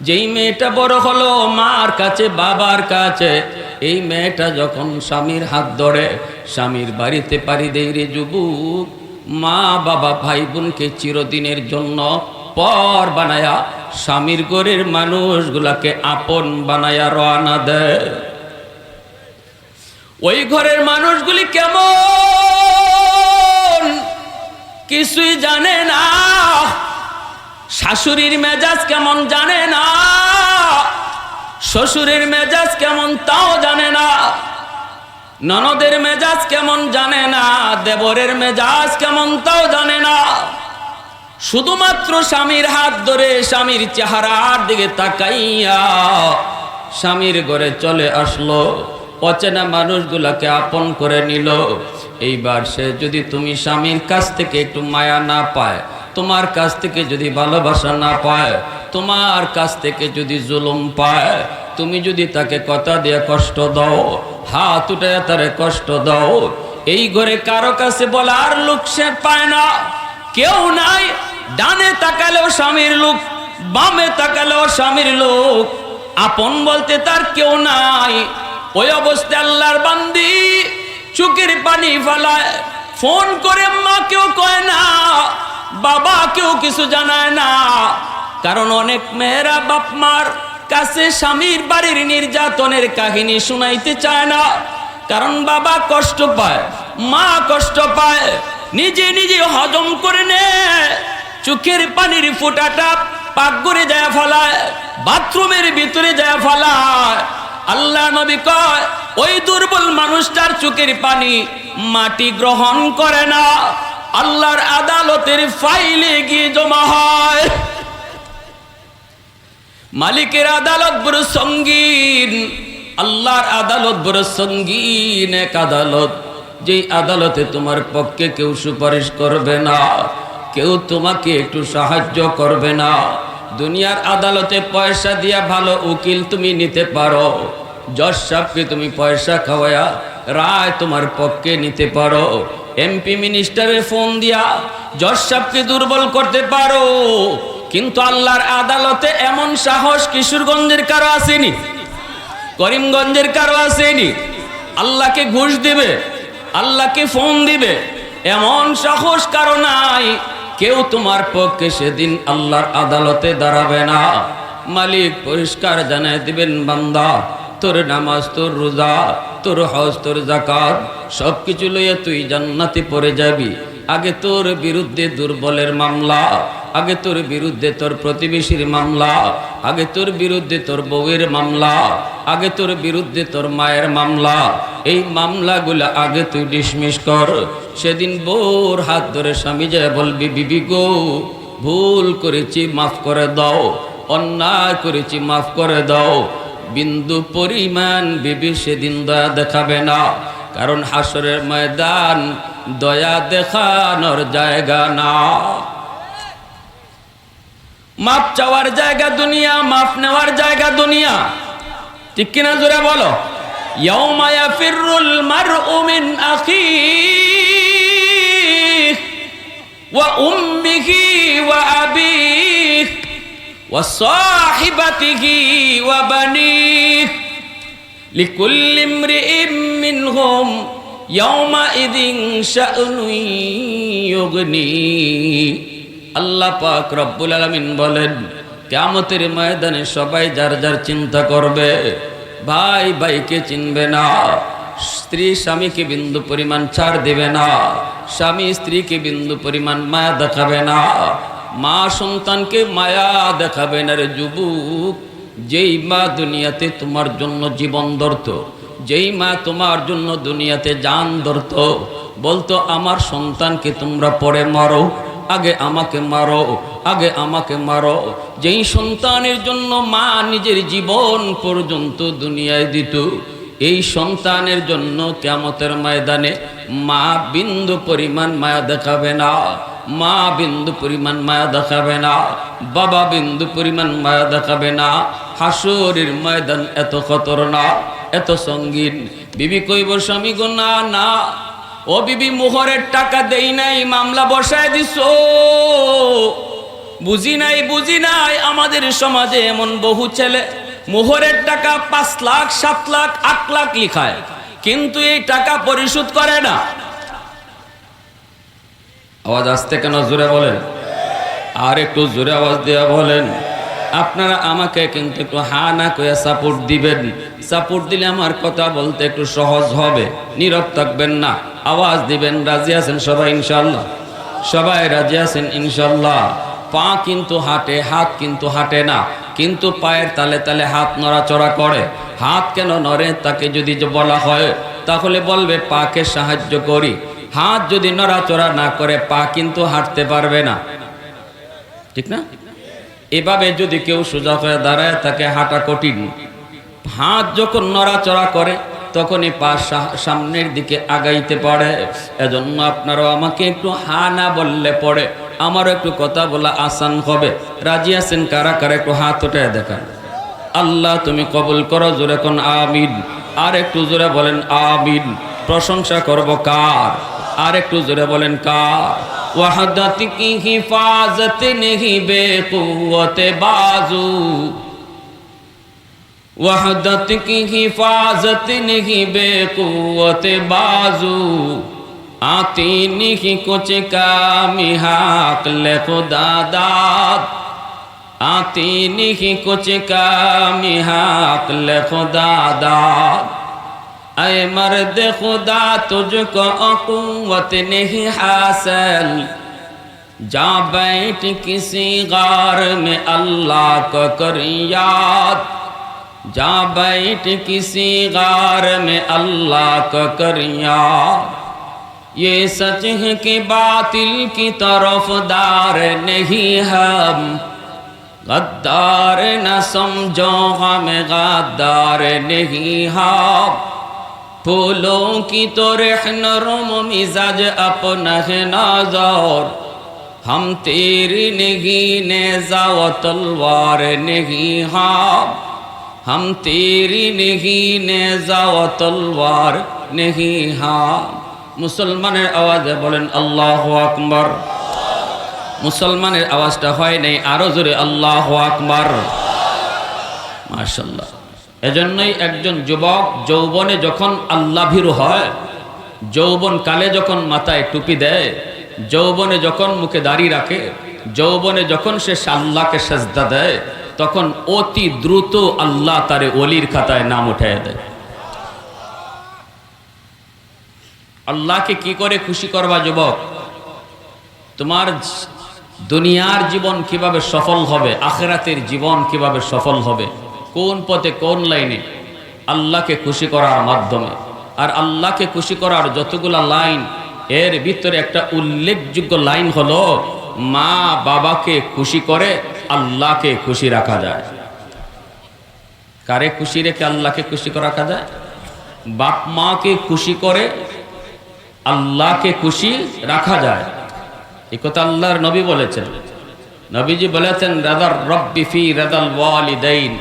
যেই মেয়েটা বড় হলো, মার কাছে, বাবার কাছে, এই মেয়েটা যখন স্বামীর হাত ধরে, স্বামীর বাড়িতে পারি দেই রে যুবক, মা, বাবা, ভাই বোনকে চিরদিনের জন্য পর বানায়া স্বামীর ঘরের মানুষগুলাকে আপন বানায়া রওনা দেয়। ওই ঘরের মানুষগুলি কেমন? কিছুই জানে না। শাশুড়ির মেজাজ কেমন জানে না? শ্বশুরের মেজাজ কেমন তাও জানে না। ননদের মেজাজ কেমন জানে না? দেবরের মেজাজ কেমন তাও জানে না। শুধুমাত্র স্বামীর হাত ধরে স্বামীর চেহারার দিকে তাকাইয়া স্বামীর ঘরে চলে আসলো। অচেনা মানুষগুলাকে আপন করে নিল। এইবার সে যদি তুমি স্বামীর কাছ থেকে একটু মায়া না পায় তোমার কাছ থেকে যদি ভালোবাসা না পায়, তোমার কাছ থেকে যদি জুলুম পায়, তুমি যদি তাকে কথা দিয়ে কষ্ট দাও, হাত উঠে তারে কষ্ট দাও, এই ঘরে কারও কাছে বলার লোক সে পায় না। কেউ নাই, ডানে তাকালেও স্বামীর লোক, বামে তাকালেও স্বামীর লোক, আপন বলতে তার কেউ নাই। ওই অবস্থায় আল্লাহর বান্দি চুকের পানি ফেলায়, ফোন করে মা কেউ কয় না। বাবা কেউ কিছু জানায় না। কারণ অনেক মেয়েরা বাপ মার কাছে স্বামীর বাড়ির নির্যাতনের কাহিনী শুনাইতে চায় না। কারণ বাবা কষ্ট পায়, মা কষ্ট পায়, নিজে নিজে হজম করে নে চোখের পানির ফোঁটাটা পাক করে যায় ফলায়, বাথরুমের ভিতরে যায় ফলায়। আল্লাহ নবী কয়, ওই দুর্বল মানুষটার চোখের পানি মাটি গ্রহণ করে না। আল্লাহর আদালতের ফাইলে গিয়ে জমা হয়। মালিকের আদালত বড় সঙ্গীন, আল্লাহর আদালত বড় সঙ্গীন এক আদালত, যেই আদালতে তোমার পক্ষে কেউ সুপারিশ করবে না, কেউ তোমাকে একটু সাহায্য করবে না। দুনিয়ার আদালতে পয়সা দিয়া ভালো উকিল তুমি নিতে পারো জজ সাহেবকে তুমি পয়সা খাওয়ায়া রায় তোমার পক্ষে নিতে পারো। এমপি মিনিস্টারের ফোন দিয়া, জজ সাহেবকে দুর্বল করতে পারো, কিন্তু আল্লাহর আদালতে এমন সাহস কিশোরগঞ্জের কারও আসেনি? করিমগঞ্জের কারও আসেনি? আল্লাহকে ঘুষ দিবে, আল্লাহকে ফোন দিবে, এমন সাহস কারও নাই। কেউ তোমার পক্ষে সেদিন আল্লাহর আদালতে দাঁড়াবে না। মালিক পরিষ্কার জানাই দিবেন, বান্দা তোর নামাজ, তোর রোজা, তোর হজ, তোর জাকাত সব কিছু লইয়া তুই জান্নাতে পড়ে যাবি। আগে তোর বিরুদ্ধে দুর্বলের মামলা, আগে তোর বিরুদ্ধে তোর প্রতিবেশীর মামলা, আগে তোর বিরুদ্ধে তোর বউয়ের মামলা, আগে তোর বিরুদ্ধে তোর মায়ের মামলা। এই মামলাগুলো আগে তুই ডিসমিস কর। সেদিন বউর হাত ধরে স্বামী যায় বলবি, বিবি গো, ভুল করেছি, মাফ করে দাও। অন্যায় করেছি, মাফ করে দাও। বিন্দু পরিমাণ বিবি সেদিন দয়া দেখাবে না। কারণ হাসরের ময়দান দয়া দেখানোর জায়গা না। মাপ চাওয়ার জায়গা দুনিয়া, মাপ নেওয়ার জায়গা দুনিয়া। ঠিক কিনা জোরে বলো? ইয়াউমা ইয়াফিরুল মারউ মিন আখিহি ওয়া উম্মিহি ওয়া আবিহি ওয়া বানিহি লিকুল্লি ইমরিইম মিনহুম ইয়াউমাইযিন শা'নুন ইউগনিহি আল্লাহ পাক রব্বুল আলমিন বলেন কেমতের ময়দানে সবাই যার যার চিন্তা করবে, ভাই ভাইকে চিনবে না, স্ত্রী স্বামীকে বিন্দু পরিমাণ ছাড় দেবে না, স্বামী স্ত্রীকে বিন্দু পরিমাণ মায়া দেখাবে না। মা সন্তানকে মায়া দেখাবে না রে যুবক। যেই মা দুনিয়াতে তোমার জন্য জীবন ধরত, যেই মা তোমার জন্য দুনিয়াতে যান ধরত, বলতো, আমার সন্তানকে তোমরা পরে মারো, আগে আমাকে মারো, আগে আমাকে মারো। যেই সন্তানের জন্য মা নিজের জীবন পর্যন্ত দুনিয়ায় দিত এই সন্তানের জন্য কেমতের ময়দানে মা বিন্দু পরিমাণ মায়া দেখাবে না, মা বিন্দু পরিমাণ মায়া দেখাবে না, বাবা বিন্দু পরিমাণ মায়া দেখাবে না, হাসরের ময়দান এত খতরনাক, এত সঙ্গীন। বিবি কইব, স্বামী গো, না না। ও বিবি মোহরের টাকা দেই নাই, মামলা বসায় দিস বুঝি নাই বুঝি নাই, আমাদের সমাজে এমন বহু ছেলে মোহরের টাকা পাঁচ লাখ, সাত লাখ, আট লাখ লিখায়। কিন্তু এই টাকা পরিশোধ করে না। আওয়াজ আসতে কেন? জোরে বলেন। আর একটু জোরে আওয়াজ দেওয়া বলেন। আপনারা আমাকে কিন্তু একটু হা না করে সাপোর্ট দিবেন। সাপোর্ট দিলে আমার কথা বলতে একটু সহজ হবে। নীরব থাকবেন না। আওয়াজ দিবেন, রাজি আছেন সবাই ইনশাল্লাহ সবাই রাজি আছেন ইনশাল্লাহ পা কিন্তু হাঁটে, হাত কিন্তু হাঁটে না। কিন্তু পায়ের তালে তালে হাত নড়াচড়া করে। হাত কেন নড়ে তাকে যদি বলা হয়, তাহলে বলবে, পাকে সাহায্য করি। হাত যদি নড়াচড়া না করে, পা কিন্তু হাঁটতে পারবে না। ঠিক না? এভাবে যদি কেউ সোজা হয়ে দাঁড়ায়, তাকে হাঁটা কঠিন। হাত যখন নড়াচড়া করে, তখনই পা সামনের দিকে আগাইতে পারে। এজন্য আপনারাও আমাকে একটু হা না বললে পড়ে আমারও একটু কথা বলা আসান হবে। রাজি আছেন কারা? কারা একটু হাত উঠে দেখা আল্লাহ তুমি কবুল করো, জোরে কোন আমিন। আর একটু জোরে বলেন আমিন। প্রশংসা করব কার? আর একটু জোরে বলেন কার? ওয়াহদাতি কি হিফাজত নেহি বেকুয়তে বাজু? ওয়াহাদাত কি হিফাজত নেহি বেকুয়তে বাজু? आती नहीं कुछ कामी हाकल खुदा दाद आती नहीं कुछ कामी हाकल खुदा दाद अय मर्द खुदा तुझको अकुवत नहीं हासिल जा बैठ किसी गार में अल्लाह को कर याद जा बैठ किसी गार में अल्लाह का یہ سچ ہے کہ باطل کی طرف دار نہیں ہم۔ غدار نہ سمجھو ہم غدار نہیں ہم۔ پھولوں کی تو رحن روم مزاج اپنا ہے نازور ہم تیری نہیں نیزا و تلوار نہیں ہم۔ ہم تیری نہیں نیزا و تلوار نہیں ہم۔ মুসলমানের আওয়াজে বলেন, আল্লাহ আকবর। মুসলমানের আওয়াজটা হয় নাই, আরও জোরে, আল্লাহ আকবর। মাশাল্লাহ এজন্যই একজন যুবক যৌবনে যখন আল্লাহ ভীরু হয়, যৌবন কালে যখন মাথায় টুপি দেয়, যৌবনে যখন মুখে দাড়ি রাখে, যৌবনে যখন সে আল্লাহকে সেজদা দেয়, তখন অতি দ্রুত আল্লাহ তারে অলির খাতায় নাম উঠায় দেয়। আল্লাহকে কি করে খুশি করবা, যুবক? তোমার দুনিয়ার জীবন কীভাবে সফল হবে, আখেরাতের জীবন কীভাবে সফল হবে, কোন পথে কোন লাইনে? আল্লাহকে খুশি করার মাধ্যমে। আর আল্লাহকে খুশি করার যতগুলা লাইন, এর ভিতরে একটা উল্লেখযোগ্য লাইন হলো, মা বাবাকে খুশি করে আল্লাহকে খুশি রাখা যায়। কারে খুশি রেখে আল্লাহকে খুশি রাখা যায়? বাপ মাকে খুশি করে আল্লাহকে খুশি রাখা যায়। এ কথা আল্লাহর নবী বলেছেন। নবীজি বলেছেন, রাদার রব্বি ফি রাদাল ওয়ালিদাইন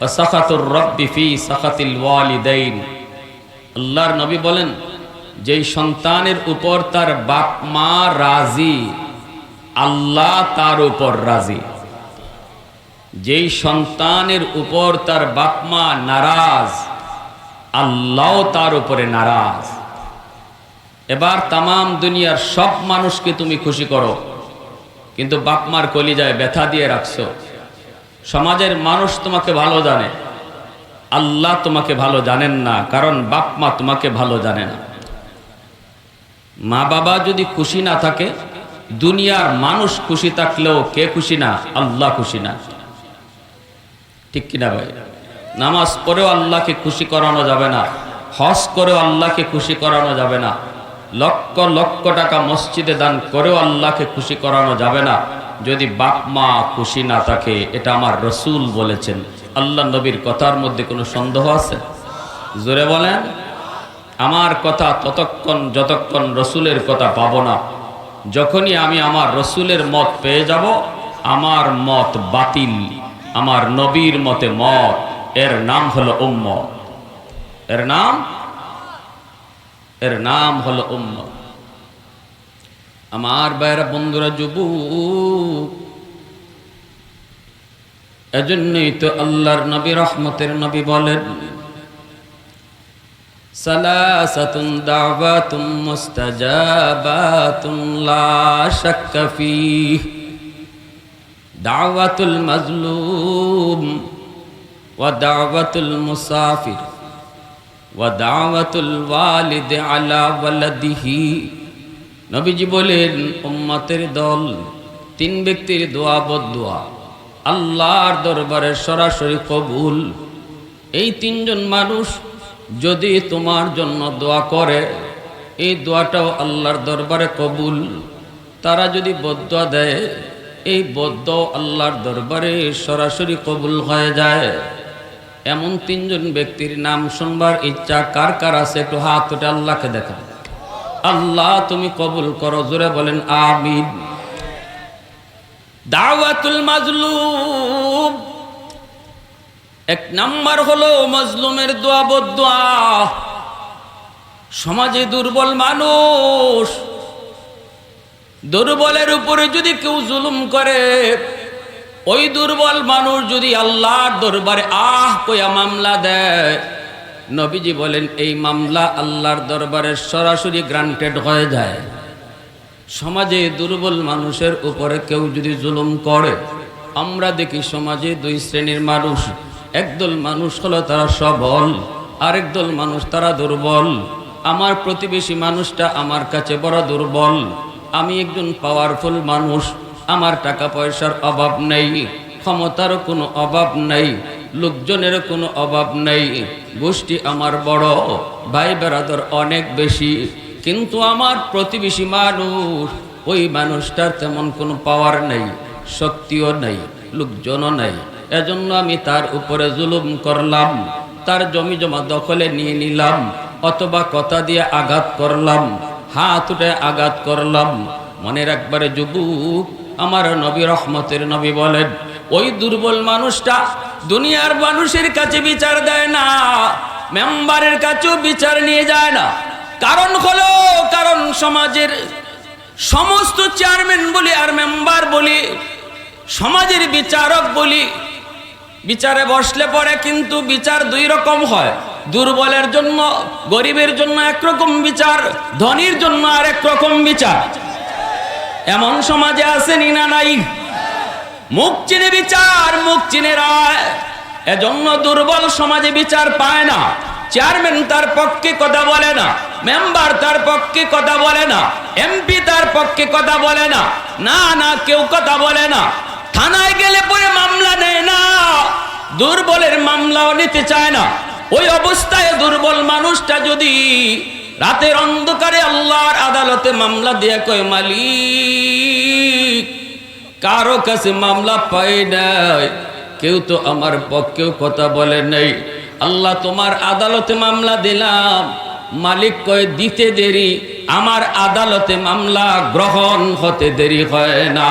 ও সাখাতুর রব্বি ফি সাখাতিল ওয়ালিদাইন। আল্লাহর নবী বলেন, যেই সন্তানের উপর তার বাপ মা রাজি, আল্লাহ তার উপর রাজি। যেই সন্তানের উপর তার বাপ মা নারাজ আল্লাহ তার উপরে নারাজ। এবার তামাম দুনিয়ার সব মানুষকে তুমি খুশি করো। কিন্তু বাপমার কলিজায় ব্যথা দিয়ে রাখছো। সমাজের মানুষ তোমাকে ভালো জানে। আল্লাহ তোমাকে ভালো জানেন না, কারণ বাপ মা তোমাকে ভালো জানে না। মা বাবা যদি খুশি না থাকে, দুনিয়ার মানুষ খুশি থাকলেও কে খুশি না? আল্লাহ খুশি না। ঠিক কিনা ভাই? নামাজ পড়েও আল্লাহকে খুশি করানো যাবে না। হজ করেও আল্লাহকে খুশি করানো যাবে না। লক্ষ লক্ষ টাকা মসজিদে দান করেও আল্লাহকে খুশি করানো যাবে না। যদি বাপ মা খুশি না থাকে, এটা আমার রসুল বলেছেন। আল্লাহ নবীর কথার মধ্যে কোনো সন্দেহ আছে? জোরে বলেন। আমার কথা ততক্ষণ যতক্ষণ রসুলের কথা পাব না। যখনই আমি আমার রসুলের মত পেয়ে যাব, আমার মত বাতিল, আমার নবীর মতে মত। এর নাম হলো উম্মত। এর নাম এর নাম হলো উম্মত। আমার বাইরা বন্ধুরা, যুবক, এজন্যই তো আল্লাহর নবী রহমতের নবী বলেন, সালাসাতুন দাওয়াতুম মুস্তাজাবাতুন লা শাক্কা ফীহ। দাওয়াতুল মাজলুম ওয়া দাওয়াতুল মুসাফির। ওয়া দাওয়াতুল ওয়ালিদ আলা নবীজি বলেন, উম্মতের দল, তিন ব্যক্তির দোয়া বদুয়া আল্লাহর দরবারে সরাসরি কবুল। এই তিনজন মানুষ যদি তোমার জন্য দোয়া করে, এই দোয়াটাও আল্লাহর দরবারে কবুল। তারা যদি বদুয়া দেয়, এই বদ্ধ আল্লাহর দরবারে সরাসরি কবুল হয়ে যায়। এমন তিনজন ব্যক্তির নাম শুনবার ইচ্ছা কার কার আছে? একটু হাত উঠে আল্লাহকে দেখা। আল্লাহ, তুমি কবুল করো, জোরে বলেন আমিন। দাওয়াতুল মাজলুম। এক নাম্বার হলো মজলুমের দোয়া বদুয়া। সমাজে দুর্বল মানুষ, দুর্বলের উপরে যদি কেউ জুলুম করে ওই দুর্বল মানুষ যদি আল্লাহর দরবারে আহ কইয়া মামলা দেয়, নবীজি বলেন, এই মামলা আল্লাহর দরবারে সরাসরি গ্রান্টেড হয়ে যায়। সমাজে দুর্বল মানুষের উপরে কেউ যদি জুলুম করে, আমরা দেখি সমাজে দুই শ্রেণির মানুষ। একদল মানুষ হলো তারা সবল, আরেক দল মানুষ তারা দুর্বল। আমার প্রতিবেশী মানুষটা আমার কাছে বড় দুর্বল, আমি একজন পাওয়ারফুল মানুষ আমার টাকা পয়সার অভাব নেই ক্ষমতারও কোনো অভাব নেই, লোকজনের কোনো অভাব নেই। গোষ্ঠী আমার বড়, ভাই বেড়াদর অনেক বেশি, কিন্তু আমার প্রতিবেশী মানুষ, ওই মানুষটার তেমন কোনো পাওয়ার নেই, শক্তিও নেই, লোকজনও নেই। এজন্য আমি তার উপরে জুলুম করলাম, তার জমি জমা দখলে নিয়ে নিলাম, অথবা কথা দিয়ে আঘাত করলাম, হাত উঠে আঘাত করলাম। মনে রাখবারে যুবক আমার নবী রহমতের নবী বলেন, ওই দুর্বল মানুষটা দুনিয়ার মানুষের কাছে বিচার দেয় না, মেম্বারের কাছেও বিচার নিয়ে যায় না। কারণ হলো, কারণ সমাজের সমস্ত চেয়ারম্যান বলি আর মেম্বার বলি, সমাজের বিচারক বলি, বিচারে বসলে পরে কিন্তু বিচার দুই রকম হয়। দুর্বলের জন্য, গরিবের জন্য একরকম বিচার, ধনীর জন্য আর রকম বিচার। এমন সমাজে আসেনি না নাই? মুখ চিনে বিচার, মুখ চিনে রায়। এজন্য দুর্বল সমাজে বিচার পায় না। চেয়ারম্যান তার পক্ষে কথা বলে না। মেম্বার তার পক্ষে কথা বলে না। এমপি তার পক্ষে কথা বলে না। না না, কেউ কথা বলে না। থানায় গেলে পরে মামলা নেয় না। দুর্বলের মামলাও নিতে চায় না। ওই অবস্থায় দুর্বল মানুষটা যদি রাতের অন্ধকারে আল্লাহর আদালতে মামলা দিয়ে কয়, মালিক, কারও কাছে মামলা পাই নাই। কেউ তো আমার পক্ষেও কথা বলে নাই। আল্লাহ তোমার আদালতে মামলা দিলাম। মালিক কয়, দিতে দেরি। আমার আদালতে মামলা গ্রহণ হতে দেরি হয় না।